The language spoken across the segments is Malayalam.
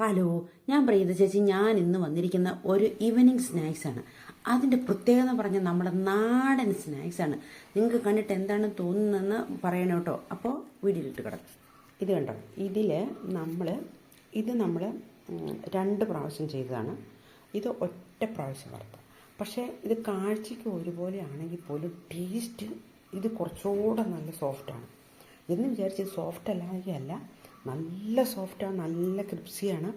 ഹലോ ഞാൻ പ്രീത ചേച്ചി ഞാൻ ഇന്ന് വന്നിരിക്കുന്ന ഒരു ഈവനിങ് സ്നാക്സ് ആണ്. അതിന്റെ പ്രത്യേകത എന്ന് പറഞ്ഞാൽ നമ്മുടെ നാടൻ സ്നാക്സ് ആണ്. നിങ്ങൾക്ക് കണ്ടിട്ട് എന്താണ് തോന്നുന്നതെന്ന് പറയണം കേട്ടോ. അപ്പോൾ വീടിലിട്ട് കിടക്കും. ഇത് കണ്ടോ? ഇതിൽ നമ്മൾ ഇത് നമ്മൾ രണ്ട് പ്രാവശ്യം ചെയ്തതാണ്. ഇത് ഒറ്റ പ്രാവശ്യം വറുത്ത പക്ഷേ ഇത് കാഴ്ചയ്ക്ക് ഒരുപോലെ ആണെങ്കിൽ പോലും ടേസ്റ്റ് ഇത് കുറച്ചുകൂടെ നല്ല സോഫ്റ്റാണ് എന്ന് വിചാരിച്ച് സോഫ്റ്റ് അല്ലാതെയല്ല നല്ല സോഫ്റ്റാണ് നല്ല ക്രിപ്സിയാണ്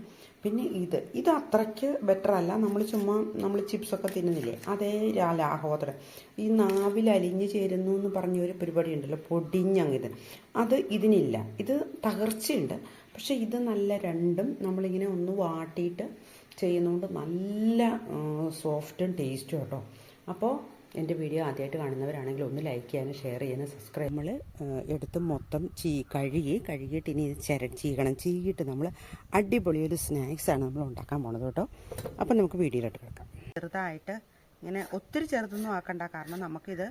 പിന്നെ ഇത് ഇത് അത്രയ്ക്ക് ബെറ്റർ അല്ല. നമ്മൾ ചുമ്മാ നമ്മൾ ചിപ്സൊക്കെ തിന്നുന്നില്ലേ? അതേ രാ- ലാഘവത്തോടെ ഈ നാവിൽ അലിഞ്ഞു ചേരുന്നു എന്ന് പറഞ്ഞ ഒരു പരിപാടി ഉണ്ടല്ലോ പൊടിഞ്ഞങ്ങിത് അത് ഇതിനില്ല. ഇത് തകർച്ചയുണ്ട്. പക്ഷേ ഇത് നല്ല രണ്ടും നമ്മളിങ്ങനെ ഒന്ന് വാട്ടിയിട്ട് ചെയ്യുന്നതുകൊണ്ട് നല്ല സോഫ്റ്റും ടേസ്റ്റും കേട്ടോ അപ്പോൾ എന്റെ വീഡിയോ ആദ്യമായിട്ട് കാണുന്നവരാണെങ്കിൽ ഒന്ന് ലൈക്ക് ചെയ്യാനും ഷെയർ ചെയ്യാനും സബ്സ്ക്രൈബ് നമ്മൾ എടുത്ത് മൊത്തം ചീ കഴുകി കഴുകിയിട്ട് ഇനി ഇത് ചിര ചീകണം. ചീകിയിട്ട് നമ്മൾ അടിപൊളി ഒരു സ്നാക്സാണ് നമ്മൾ ഉണ്ടാക്കാൻ പോണത് കേട്ടോ. അപ്പം നമുക്ക് വീഡിയോയിലോട്ട് കിടക്കാം. ചെറുതായിട്ട് ഇങ്ങനെ ഒത്തിരി ചെറുതൊന്നും ആക്കണ്ട. കാരണം നമുക്കിത്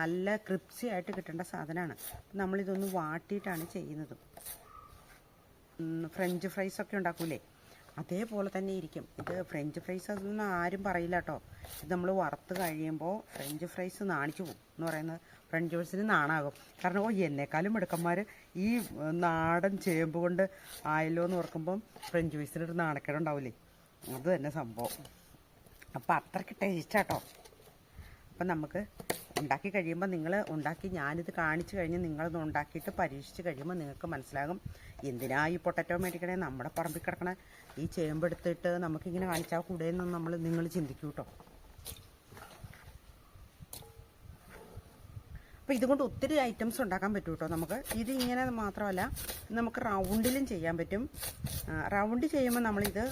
നല്ല ക്രിപ്സി ആയിട്ട് കിട്ടേണ്ട സാധനമാണ്. നമ്മളിതൊന്ന് വാട്ടിയിട്ടാണ് ചെയ്യുന്നത്. ഫ്രഞ്ച് ഫ്രൈസൊക്കെ ഉണ്ടാക്കൂലേ? അതേപോലെ തന്നെ ഇരിക്കും. ഇത് ഫ്രഞ്ച് ഫ്രൈസ് അതൊന്നും ആരും പറയില്ല കേട്ടോ ഇത് നമ്മൾ വറുത്ത് കഴിയുമ്പോൾ ഫ്രഞ്ച് ഫ്രൈസ് നാണിച്ചു പോകും എന്ന് പറയുന്നത് ഫ്രഞ്ച് ഫ്രൈസിന് നാണാകും. കാരണം ഓ എന്നെക്കാളും മിടുക്കന്മാർ ഈ നാടൻ ചേമ്പ് കൊണ്ട് ആയല്ലോ എന്ന് ഓർക്കുമ്പം ഫ്രഞ്ച് ഫ്രൈസിനൊരു നാണക്കേടുണ്ടാവില്ലേ അത് തന്നെ സംഭവം. അപ്പം അത്രയ്ക്ക് ടേസ്റ്റാട്ടോ അപ്പം നമുക്ക് ഉണ്ടാക്കി കഴിയുമ്പോൾ നിങ്ങൾ ഉണ്ടാക്കി ഞാനിത് കാണിച്ചു കഴിഞ്ഞ് നിങ്ങളത് ഉണ്ടാക്കിയിട്ട് പരീക്ഷിച്ച് കഴിയുമ്പോൾ നിങ്ങൾക്ക് മനസ്സിലാകും. എന്തിനാ ഈ പൊട്ടറ്റോ മേടിക്കണേ? നമ്മുടെ പറമ്പിൽ കിടക്കണ ഈ ചേമ്പ് എടുത്തിട്ട് നമുക്കിങ്ങനെ കാണിച്ചാൽ കൂടെയെന്ന് നമ്മൾ നിങ്ങൾ ചിന്തിക്കൂ കേട്ടോ അപ്പോൾ ഇതുകൊണ്ട് ഒത്തിരി ഐറ്റംസ് ഉണ്ടാക്കാൻ പറ്റും കേട്ടോ നമുക്ക്? ഇത് ഇങ്ങനെ മാത്രമല്ല നമുക്ക് റൗണ്ടിലും ചെയ്യാൻ പറ്റും. റൗണ്ട് ചെയ്യുമ്പോൾ നമ്മളിത്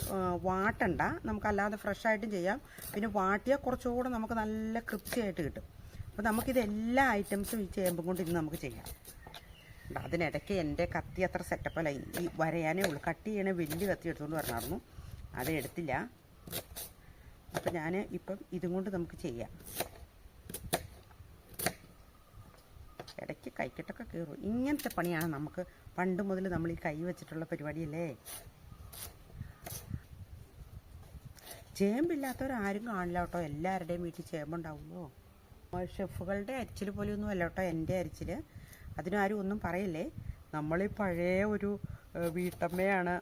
വാട്ടണ്ട. നമുക്കല്ലാതെ ഫ്രഷായിട്ടും ചെയ്യാം. പിന്നെ വാട്ടിയാൽ കുറച്ചുകൂടെ നമുക്ക് നല്ല കൃത്യമായിട്ട് കിട്ടും. അപ്പോൾ നമുക്കിത് എല്ലാ ഐറ്റംസും ഈ ചേമ്പും കൊണ്ട് ഇന്ന് നമുക്ക് ചെയ്യാം. അതിനിടയ്ക്ക് എന്റെ കത്തി അത്ര സെറ്റപ്പല്ല ഈ വരയാനേ ഉള്ളൂ. കട്ട് ചെയ്യണേ വലിയ കത്തി എടുത്തുകൊണ്ട് വരണമായിരുന്നു അത് എടുത്തില്ല. അപ്പം ഞാൻ ഇപ്പം ഇതും കൊണ്ട് നമുക്ക് ചെയ്യാം. ഇടയ്ക്ക് കൈക്കെട്ടൊക്കെ കയറും ഇങ്ങനത്തെ പണിയാണ് നമുക്ക് പണ്ട് മുതൽ നമ്മൾ ഈ കൈ വെച്ചിട്ടുള്ള പരിപാടിയല്ലേ? ചേമ്പില്ലാത്തവരാരും കാണില്ല കേട്ടോ. എല്ലാവരുടെയും വീട്ടിൽ ചേമ്പുണ്ടാവുമല്ലോ. ഷെഫുകളുടെ അരിച്ചിൽ പോലെയൊന്നും അല്ല കേട്ടോ എന്റെ അരിച്ചിൽ അതിനാരും ഒന്നും പറയില്ലേ? നമ്മൾ ഈ പഴയ ഒരു വീട്ടമ്മയാണ്.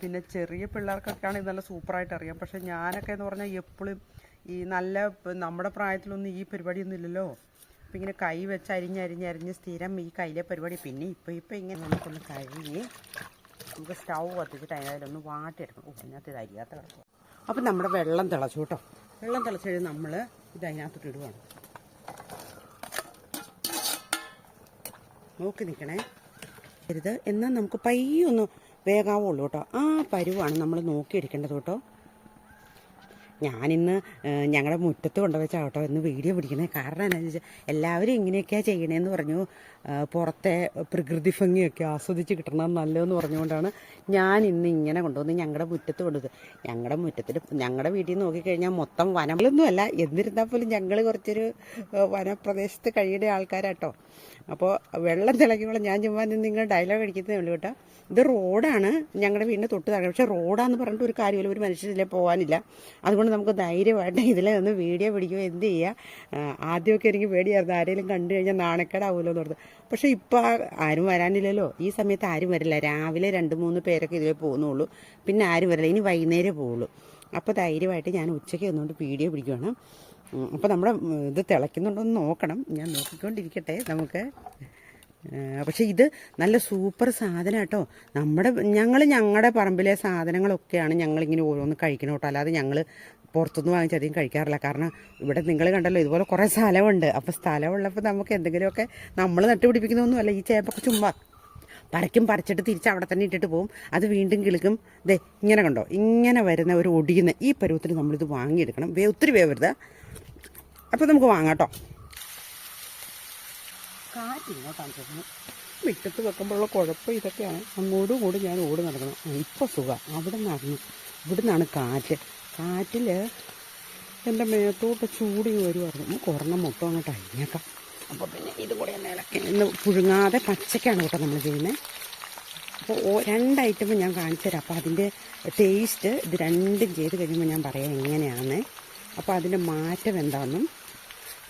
പിന്നെ ചെറിയ പിള്ളേർക്കൊക്കെയാണ് ആണെങ്കിൽ നല്ല സൂപ്പറായിട്ട് അറിയാം. പക്ഷേ ഞാനൊക്കെ എന്ന് പറഞ്ഞാൽ എപ്പോഴും ഈ നല്ല നമ്മുടെ പ്രായത്തിലൊന്നും ഈ പരിപാടിയൊന്നും ഇല്ലല്ലോ. അപ്പം ഇങ്ങനെ കൈ വെച്ച് അരിഞ്ഞരിഞ്ഞരിഞ്ഞ് അരിഞ്ഞ് അരിഞ്ഞ് സ്ഥിരം ഈ കയ്യിലെ പരിപാടി. പിന്നെ ഇപ്പം ഇപ്പം ഇങ്ങനെ നമുക്കൊന്ന് കഴുകി നമുക്ക് സ്റ്റൗ കത്തിച്ചിട്ട് അതിനകത്തൊന്ന് വാട്ടിയെടുക്കണം. ഓ അതിനകത്ത് ഇത് അരിയാത്ത കിടക്കും അപ്പം നമ്മുടെ വെള്ളം തിളച്ചു കേട്ടോ. വെള്ളം തിളച്ച് കഴിഞ്ഞ് നമ്മൾ ഇത് അതിനകത്തോട്ട് ഇടുവാണ്. നോക്കി നിൽക്കണേ. ഇത് എന്നാൽ നമുക്ക് പയ്യൊന്ന് വേഗാവുള്ളൂ കേട്ടോ. ആ പരുവാണ് നമ്മൾ നോക്കിയെടുക്കേണ്ടത് കേട്ടോ. ഞാനിന്ന് ഞങ്ങളുടെ മുറ്റത്ത് കൊണ്ടുവച്ച ഓട്ടോ ഇന്ന് വീഡിയോ പിടിക്കുന്നത് കാരണം എന്താണെന്ന് വെച്ചാൽ എല്ലാവരും ഇങ്ങനെയൊക്കെയാണ് ചെയ്യണേന്ന് പറഞ്ഞു. പുറത്തെ പ്രകൃതി ഭംഗിയൊക്കെ ആസ്വദിച്ച് കിട്ടണം നല്ലതെന്ന് പറഞ്ഞുകൊണ്ടാണ് ഞാൻ ഇന്ന് ഇങ്ങനെ കൊണ്ടുവന്ന് ഞങ്ങളുടെ മുറ്റത്ത് കൊണ്ടുവന്നത്. ഞങ്ങളുടെ മുറ്റത്തിൽ ഞങ്ങളുടെ വീട്ടിൽ നിന്ന് നോക്കിക്കഴിഞ്ഞാൽ മൊത്തം വനങ്ങളൊന്നുമല്ല എന്നിരുന്നാൽ പോലും ഞങ്ങൾ കുറച്ചൊരു വനപ്രദേശത്ത് കഴിയുന്ന ആൾക്കാരാട്ടോ. അപ്പോൾ വെള്ളം തിളയ്ക്കുമ്പോൾ ഞാൻ ചുമ്മാ നിങ്ങൾ ഡയലോഗ് അടിക്കുന്നതേ ഉള്ളൂ കേട്ടോ. ഇത് റോഡാണ് ഞങ്ങളുടെ വീടിന്റെ തൊട്ട് താഴെ. പക്ഷേ റോഡാന്ന് പറഞ്ഞിട്ട് ഒരു കാര്യമില്ല. ഒരു മനുഷ്യരിലേ പോകാനില്ല അതുകൊണ്ട് നമുക്ക് ധൈര്യമായിട്ട് ഇതിലെ ഒന്ന് വീഡിയോ പിടിക്കുമോ എന്ത് ചെയ്യുക ആദ്യമൊക്കെ എനിക്ക് പേടിയായിരുന്നു. ആരെങ്കിലും കണ്ടു കഴിഞ്ഞാൽ നാണക്കേടാവുമല്ലോ എന്ന് ഓർത്ത്. പക്ഷേ ഇപ്പോൾ ആരും വരാനില്ലല്ലോ. ഈ സമയത്ത് ആരും വരില്ല. രാവിലെ രണ്ട് മൂന്ന് പേരൊക്കെ ഇതിലേ പോകുന്നുള്ളൂ. പിന്നെ ആരും വരില്ല. ഇനി വൈകുന്നേരം പോവുള്ളൂ. അപ്പോൾ ധൈര്യമായിട്ട് ഞാൻ ഉച്ചയ്ക്ക് വന്നുകൊണ്ട് വീഡിയോ പിടിക്കുകയാണ് അപ്പോൾ നമ്മുടെ ഇത് തിളയ്ക്കുന്നുണ്ടോ എന്ന് നോക്കണം. ഞാൻ നോക്കിക്കൊണ്ടിരിക്കട്ടെ നമുക്ക്. പക്ഷേ ഇത് നല്ല സൂപ്പർ സാധനം കേട്ടോ നമ്മുടെ ഞങ്ങൾ ഞങ്ങളുടെ പറമ്പിലെ സാധനങ്ങളൊക്കെയാണ് ഞങ്ങളിങ്ങനെ ഓരോന്ന് കഴിക്കണം കേട്ടോ അല്ലാതെ ഞങ്ങൾ പുറത്തുനിന്ന് വാങ്ങിച്ച് അധികം കഴിക്കാറില്ല. കാരണം ഇവിടെ നിങ്ങൾ കണ്ടല്ലോ ഇതുപോലെ കുറേ സ്ഥലമുണ്ട് അപ്പോൾ സ്ഥലമുള്ളപ്പോൾ നമുക്ക് എന്തെങ്കിലുമൊക്കെ നമ്മൾ നട്ടുപിടിപ്പിക്കുന്നൊന്നുമല്ല ഈ ചേപ്പൊക്കെ ചുമ്മാ പറിക്കും പറിച്ചിട്ട് തിരിച്ച് അവിടെ തന്നെ ഇട്ടിട്ട് പോകും അത് വീണ്ടും കിളിക്കും. ദേ ഇങ്ങനെ കണ്ടോ? ഇങ്ങനെ വരുന്ന ഒരു ഒടിയുന്ന ഈ പരുവത്തിന് നമ്മളിത് വാങ്ങിയെടുക്കണം. വേ ഒത്തിരി വേവരുത്. അപ്പോൾ നമുക്ക് വാങ്ങാം കേട്ടോ കാറ്റ് ഇങ്ങോട്ടാണ് മുറ്റത്ത് വെക്കുമ്പോഴുള്ള കുഴപ്പം ഇതൊക്കെയാണ്. അങ്ങോട്ടും ഇങ്ങോട്ടും ഞാൻ ഓടി നടക്കണം. ഇപ്പോൾ സുഖം. അവിടെ നടന്നു. ഇവിടെ നിന്നാണ് കാറ്റ്. കാറ്റിൽ എന്റെ മേത്തോട്ട് ചൂടി വരുമായിരുന്നു ഒരെണ്ണം മൊത്തം അങ്ങോട്ട് അരിഞ്ഞേക്കാം. അപ്പോൾ പിന്നെ ഇതുകൂടെ ഒന്ന് ഇളക്കി. ഇന്ന് പുഴുങ്ങാതെ പച്ചക്കാണ് കേട്ടോ നമ്മൾ ചെയ്യുന്നത് അപ്പോൾ രണ്ട് ഐറ്റം ഞാൻ കാണിച്ചു തരാം. അപ്പോൾ അതിന്റെ ടേസ്റ്റ് ഇത് രണ്ടും ചെയ്ത് കഴിയുമ്പോൾ ഞാൻ പറയാം എങ്ങനെയാണ് അപ്പോൾ അതിന്റെ മാറ്റം എന്താണെന്നും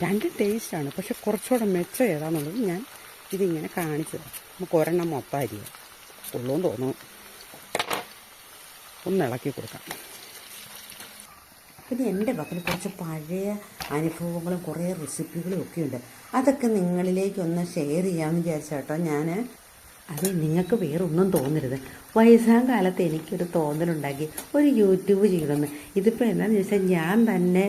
രണ്ടും ടേസ്റ്റാണ് പക്ഷെ കുറച്ചുകൂടെ മെച്ചം ഏതാണെന്നുള്ളത് ഞാൻ ഇതിങ്ങനെ കാണിച്ചു തരാം. നമുക്ക് ഒരെണ്ണം മൊത്തം അരി ഉള്ളൂന്ന് തോന്നുന്നു. ഒന്ന് ഇളക്കി കൊടുക്കാം. പിന്നെ എന്റെ പക്കൽ കുറച്ച് പഴയ അനുഭവങ്ങളും കുറേ റെസിപ്പികളും ഒക്കെ ഉണ്ട്. അതൊക്കെ നിങ്ങളിലേക്ക് ഒന്ന് ഷെയർ ചെയ്യാമെന്ന് വിചാരിച്ചാട്ടോ ഞാൻ അത് നിങ്ങൾക്ക് വേറൊന്നും തോന്നരുത്. വയസ്സാം കാലത്ത് എനിക്കൊരു തോന്നലുണ്ടാക്കി ഒരു യൂട്യൂബ് ചെയ്യണമെന്ന് ഇതിപ്പോൾ എന്താണെന്ന് ചോദിച്ചാൽ ഞാൻ തന്നെ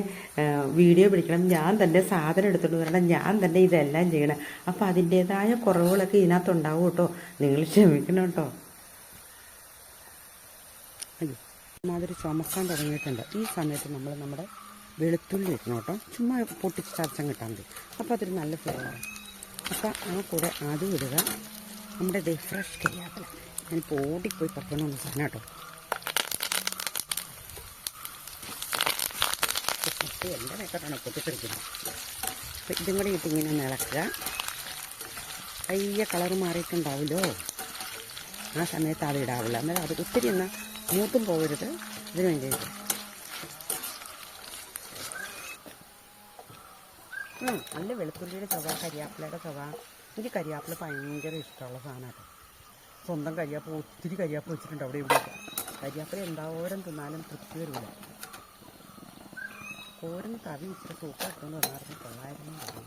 വീഡിയോ പിടിക്കണം ഞാൻ തന്നെ സാധനം എടുത്തുകൊണ്ട് വരണം ഞാൻ തന്നെ ഇതെല്ലാം ചെയ്യണം. അപ്പോൾ അതിന്റേതായ കുറവുകളൊക്കെ ഇതിനകത്തുണ്ടാവും കേട്ടോ. നിങ്ങൾ ക്ഷമിക്കണം കേട്ടോ. അതൊരു ചുമക്കാൻ തുടങ്ങിയിട്ടുണ്ട്. ഈ സമയത്ത് നമ്മൾ നമ്മുടെ വെളുത്തുള്ളി വെക്കണം കേട്ടോ. ചുമ്മാ പൊട്ടിച്ച് ചതച്ചം കിട്ടാൻ മതി. അപ്പോൾ അതൊരു നല്ല ഫ്ലേവറാണ്. അപ്പോൾ ആ കൂടെ അതും ഇടുക. നമ്മുടെ ദേ ഫ്രഷ് കരിയാപ്പില. ഞാനിപ്പോൾ ഓടിപ്പോയി പറിക്കണമെന്ന് സാധനം കേട്ടോ. പൊട്ടി എന്റെ മേക്കട്ടാണ് പൊട്ടിത്തെറിക്കുന്നത് അപ്പോൾ ഇതും കൂടി ഇട്ട് ഇങ്ങനെ ഒന്ന് ഇളക്കുക കളർ കളറ് മാറിയിട്ടുണ്ടാവുമല്ലോ. ആ സമയത്ത് അത് ഇടാവില്ല അന്നേരം അത് ഒത്തിരി എന്നാൽ മൂത്തും പോകരുത്. ഇതിന് വേണ്ടിയിട്ട്. നല്ല വെളുത്തുള്ളിയുടെ ചവ കരിയാപ്പിലയുടെ ചവ എനിക്ക് കരിയാപ്പിൽ ഭയങ്കര ഇഷ്ടമുള്ള സാധനമാണ് സ്വന്തം കരിയാപ്പ് ഒത്തിരി കരിയാപ്പ് വെച്ചിട്ടുണ്ട് അവിടെ ഇവിടെ കരിയാപ്പിൽ എന്താവോരം തിന്നാലും തൃപ്തി വരില്ല കോരുന്ന കവി ഇച്ചിരി തൂക്കാക്കുന്നു പറഞ്ഞാൽ കൊള്ളായിരുന്നു.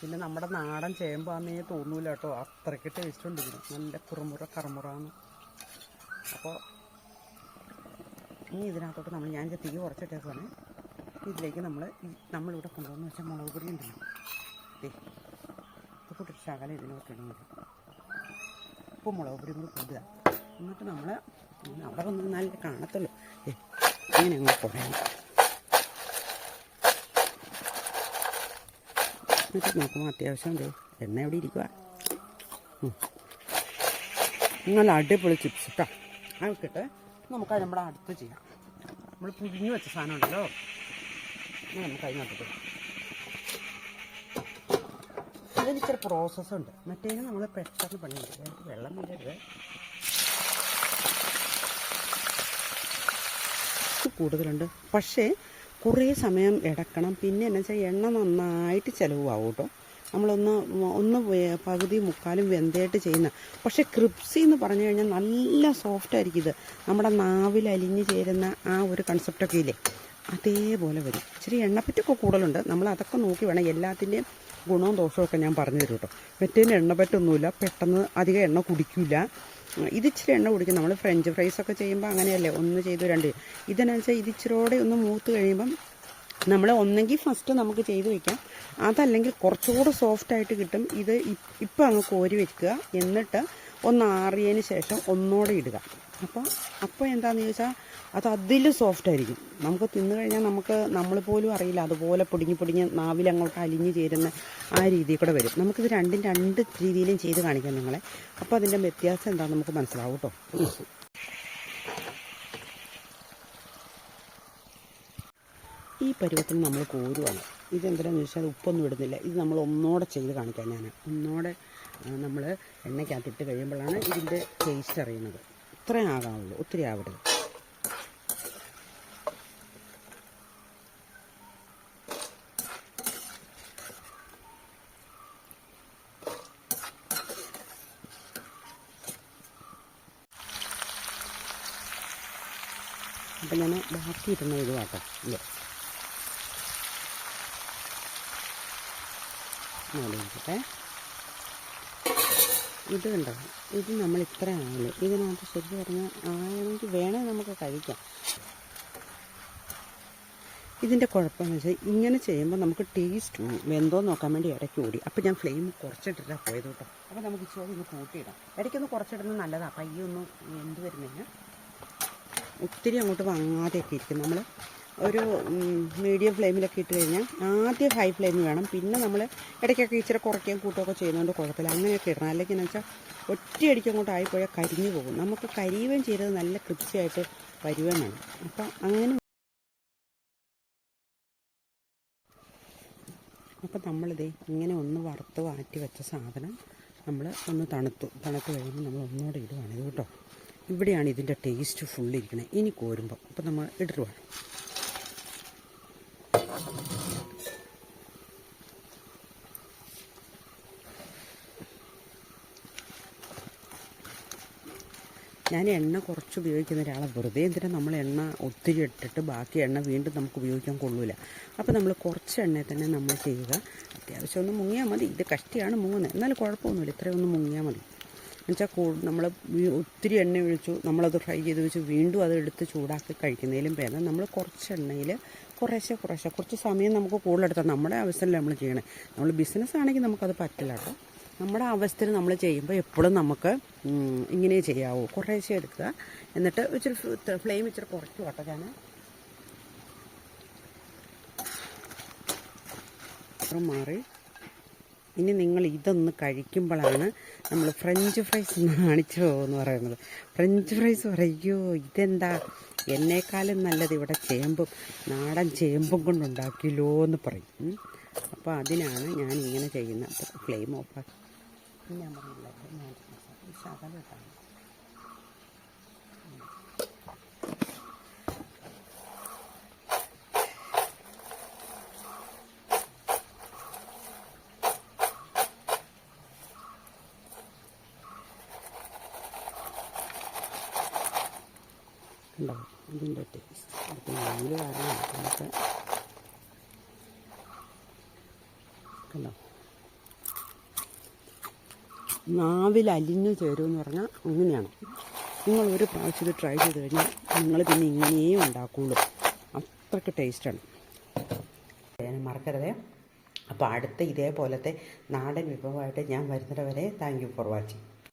പിന്നെ നമ്മുടെ നാടൻ ചേമ്പാന്നേ തോന്നൂല കേട്ടോ. അത്രയ്ക്ക് ടേസ്റ്റ് ഇതിന്. നല്ല കുറുമുറ കറുമുറാന്ന്. അപ്പോൾ ഇനി ഇതിനകത്തോട്ട് നമ്മൾ ഞാൻ തീ കുറച്ചിട്ടേക്കാണ് ഇതിലേക്ക് നമ്മൾ നമ്മളിവിടെ കൊണ്ടുവന്ന് വെച്ചാൽ മുളക് പൊടി ഉണ്ടല്ലോ. ദേ ഇത് കൂട്ടിട്ട് ശകലം ഇതിനോട്ട് ഇടുന്നത് ഉപ്പും മുളക് പൊടിയും കൂടി കൂടുക എന്നിട്ട് നമ്മൾ അവിടെ വന്ന് നല്ല കാണത്തുള്ളൂ. ദേ ഇങ്ങനെ അങ്ങ് കുറയണം എന്നിട്ട് നോക്കുമ്പോൾ അത്യാവശ്യം ഉണ്ട് എണ്ണ എവിടെ ഇരിക്കുക നല്ല അടിപൊളി ചിപ്സ് കേട്ടോ ആക്കിയിട്ട് നമുക്ക് അത് നമ്മുടെ അടുത്ത് ചെയ്യാം. നമ്മൾ പുഴിഞ്ഞു വെച്ച സാധനം ഉണ്ടല്ലോ. അത് നമുക്ക് അതിനകത്ത്. അതിന് ഇച്ചിരി പ്രോസസ്സുണ്ട് മറ്റേതിന് നമ്മൾ പെട്ടെന്ന് പണിയുണ്ട് അതിനകത്ത് വെള്ളം വീഴരുത് കൂടുതലുണ്ട്. പക്ഷേ കുറേ സമയം ഇടക്കണം പിന്നെ എന്നു വെച്ചാൽ എണ്ണ നന്നായിട്ട് ചിലവാകും കേട്ടോ. നമ്മളൊന്ന് ഒന്ന് പകുതി മുക്കാലും വെന്തയായിട്ട് ചെയ്യുന്ന. പക്ഷേ ക്രിപ്സി എന്ന് പറഞ്ഞു കഴിഞ്ഞാൽ നല്ല സോഫ്റ്റായിരിക്കും ഇത്. നമ്മുടെ നാവിൽ അലിഞ്ഞ് ചേരുന്ന ആ ഒരു കൺസെപ്റ്റൊക്കെ ഇല്ലേ? അതേപോലെ വരും. ഇച്ചിരി എണ്ണപ്പറ്റൊക്കെ കൂടുതലുണ്ട്. നമ്മൾ അതൊക്കെ നോക്കി വേണം എല്ലാത്തിന്റെയും ഗുണവും ദോഷവും ഒക്കെ ഞാൻ പറഞ്ഞു തരും കേട്ടോ. മറ്റേതിന് എണ്ണപ്പറ്റൊന്നുമില്ല പെട്ടെന്ന് അധികം എണ്ണ കുടിക്കില്ല ഇത് ഇച്ചിരി എണ്ണ കുടിക്കും. നമ്മൾ ഫ്രഞ്ച് ഫ്രൈസ് ഒക്കെ ചെയ്യുമ്പോൾ അങ്ങനെയല്ലേ? ഒന്ന് ചെയ്തു രണ്ട്. ചെയ്തു. ഇതെന്നു വെച്ചാൽ ഇത് ഇച്ചിരിയോടെ ഒന്ന് മൂത്ത് കഴിയുമ്പം നമ്മൾ ഒന്നെങ്കിൽ ഫസ്റ്റ് നമുക്ക് ചെയ്ത് വയ്ക്കാം അതല്ലെങ്കിൽ കുറച്ചുകൂടെ സോഫ്റ്റ് ആയിട്ട് കിട്ടും. ഇത് ഇപ്പം അങ്ങ് കോരി വെക്കുക. എന്നിട്ട് ഒന്ന് ആറിയതിന് ശേഷം ഒന്നോടെ ഇടുക. അപ്പോൾ അപ്പോൾ എന്താണെന്ന് ചോദിച്ചാൽ അത് അതിലും സോഫ്റ്റ് ആയിരിക്കും. നമുക്ക് തിന്നു കഴിഞ്ഞാൽ നമുക്ക് നമ്മൾ പോലും അറിയില്ല. അതുപോലെ പൊടിഞ്ഞ് പൊടിഞ്ഞ് നാവിൽ അങ്ങോട്ട് അലിഞ്ഞ് ചേരുന്ന ആ രീതിയിൽ കൂടെ വരും. നമുക്കിത് രണ്ടും രണ്ട് രീതിയിലും ചെയ്ത് കാണിക്കാം നിങ്ങളെ. അപ്പോൾ അതിന്റെ വ്യത്യാസം എന്താണെന്ന് നമുക്ക് മനസ്സിലാവും കേട്ടോ. ഈ പരുവത്തിന് നമ്മൾ കോരുവാണ്. ഇതെന്തിനാന്ന് ചോദിച്ചാൽ ഉപ്പൊന്നും ഇടുന്നില്ല. ഇത് നമ്മൾ ഒന്നോടെ ചെയ്ത് കാണിക്കാം ഞാൻ ഒന്നോടെ നമ്മൾ എണ്ണയ്ക്കകത്തിട്ട് കഴിയുമ്പോഴാണ് ഇതിന്റെ ടേസ്റ്റ് അറിയുന്നത്. ഇത്രയും ആകാനുള്ളൂ ഒത്തിരി ആവരുത്. അപ്പം ഞാൻ ബാക്കി ഇരുന്ന ഇത് കേട്ടോ ഇല്ല ആലോചിക്കട്ടെ ഇത് കണ്ടോ? ഇത് നമ്മൾ ഇത്ര ആയുള്ളൂ ഇതിനകത്ത് ശരിക്കും പറഞ്ഞാൽ ആണെങ്കിൽ വേണേൽ നമുക്ക് കഴിക്കാം. ഇതിന്റെ കുഴപ്പമെന്ന് വെച്ചാൽ ഇങ്ങനെ ചെയ്യുമ്പോൾ നമുക്ക് ടേസ്റ്റ് വെന്തോ നോക്കാൻ വേണ്ടി ഇടയ്ക്ക് ഓടി. അപ്പോൾ ഞാൻ ഫ്ലെയിം കുറച്ചിട്ടിട്ടാണ് പോയത് കേട്ടോ. അപ്പോൾ നമുക്ക് ഇച്ചിരി ഒന്ന് കൂട്ടിയിടാം. ഇടയ്ക്കൊന്ന് കുറച്ചിടുന്നത് നല്ലതാണ് പയ്യൊന്ന് എന്ത് വരുന്നതിന്. ഒത്തിരി അങ്ങോട്ട് വാങ്ങാതെയൊക്കെ ഇരിക്കും നമ്മൾ ഒരു മീഡിയം ഫ്ലെയിമിലൊക്കെ ഇട്ട് കഴിഞ്ഞാൽ ആദ്യം ഹൈ ഫ്ലെയിം വേണം. പിന്നെ നമ്മൾ ഇടയ്ക്കൊക്കെ ഇച്ചിരി കുറയ്ക്കുകയും കൂട്ടുകയൊക്കെ ചെയ്യുന്നതുകൊണ്ട് കുഴപ്പമില്ല അങ്ങനെയൊക്കെ ഇടണം. അല്ലെങ്കിൽ എന്ന് വെച്ചാൽ ഒറ്റയടിക്ക് അങ്ങോട്ട് ആയിപ്പോയാൽ കരിഞ്ഞു പോകും. നമുക്ക് കരിയുകയും ചെയ്തത് നല്ല കൃത്യമായിട്ട് വരുകയും വേണം. അപ്പം അങ്ങനെ അപ്പം നമ്മളിതേ ഇങ്ങനെ ഒന്ന് വറുത്ത് മാറ്റി വെച്ച സാധനം നമ്മൾ ഒന്ന് തണുത്തു. തണുത്ത് കഴിയുമ്പോൾ നമ്മൾ ഒന്നുകൂടെ ഇടുവാണ്. ഇത് കേട്ടോ. ഇവിടെയാണ് ഇതിന്റെ ടേസ്റ്റ് ഫുൾ ഇരിക്കണത് ഇനി കോരുമ്പോൾ അപ്പം നമ്മൾ ഇടുവാണ് ഞാൻ എണ്ണ കുറച്ച് ഉപയോഗിക്കുന്ന ഒരാളാണ് വെറുതെ എന്തിനാ നമ്മൾ എണ്ണ ഒത്തിരി ഇട്ടിട്ട് ബാക്കി എണ്ണ വീണ്ടും നമുക്ക് ഉപയോഗിക്കാൻ കൊള്ളൂല. അപ്പോൾ നമ്മൾ കുറച്ച് എണ്ണയെ തന്നെ നമ്മൾ ചെയ്യുക. അത്യാവശ്യം ഒന്ന് മുങ്ങിയാൽ മതി. ഇത് കഷ്ടിയാണ് മുങ്ങുന്നത്. എന്നാലും കുഴപ്പമൊന്നുമില്ല. ഇത്രയും ഒന്ന് മുങ്ങിയാൽ മതി. എന്നുവെച്ചാൽ നമ്മൾ ഒത്തിരി എണ്ണ ഒഴിച്ചു നമ്മളത് ഫ്രൈ ചെയ്ത് വെച്ച് വീണ്ടും അത് എടുത്ത് ചൂടാക്കി കഴിക്കുന്നതിലും ഭേദം. നമ്മൾ കുറച്ച് എണ്ണയിൽ കുറേശ്ശെ കുറേശ്ശെ. കുറച്ച് സമയം നമുക്ക് കൂടുതലെടുത്താൽ നമ്മുടെ അവസ്ഥയിൽ നമ്മൾ ചെയ്യണേ. നമ്മൾ ബിസിനസ് ആണെങ്കിൽ നമുക്കത് പറ്റില്ല കേട്ടോ. നമ്മുടെ അവസ്ഥയിൽ നമ്മൾ ചെയ്യുമ്പോൾ എപ്പോഴും നമുക്ക് ഇങ്ങനെ ചെയ്യാവൂ. കുറേശ്ശെ എടുക്കുക. എന്നിട്ട് ഇച്ചിരി ഫ്ലെയിം ഇച്ചിരി കുറയ്ക്കും കേട്ടോ ഞാൻ മാറി. ഇനി നിങ്ങൾ ഇതൊന്ന് കഴിക്കുമ്പോഴാണ് നമ്മൾ ഫ്രഞ്ച് ഫ്രൈസ് കാണിച്ചു പോകുമെന്ന് പറയുന്നത്. ഫ്രഞ്ച് ഫ്രൈസ് പറയോ ഇതെന്താ? എന്നേക്കാളും നല്ലത് ഇവിടെ ചേമ്പും നാടൻ ചേമ്പും കൊണ്ടുണ്ടാക്കിയല്ലോ എന്ന് പറയും അപ്പോൾ അതിനാണ് ഞാൻ ഇങ്ങനെ ചെയ്യുന്നത്. അപ്പോൾ ഫ്ലെയിം ഓഫാക്കി ഞാൻ പറഞ്ഞില്ല ഉണ്ടാവും. ഇതിന്റെ ടേസ്റ്റ് കാരണം നാവിൽ അലിഞ്ഞു ചേരുമെന്ന് പറഞ്ഞാൽ അങ്ങനെയാണ്. നിങ്ങൾ ഒരു പ്രാവശ്യം ഇത് ട്രൈ ചെയ്ത് കഴിഞ്ഞാൽ നിങ്ങൾ പിന്നെ ഇങ്ങനെയേ ഉണ്ടാക്കുകയുള്ളൂ അത്രയ്ക്ക് ടേസ്റ്റാണ് ഞാൻ മറക്കരുതേ. അപ്പോൾ അടുത്ത ഇതേപോലത്തെ നാടൻ വിഭവമായിട്ട് ഞാൻ വരുന്നത് വരെ താങ്ക് യു ഫോർ വാച്ചിങ്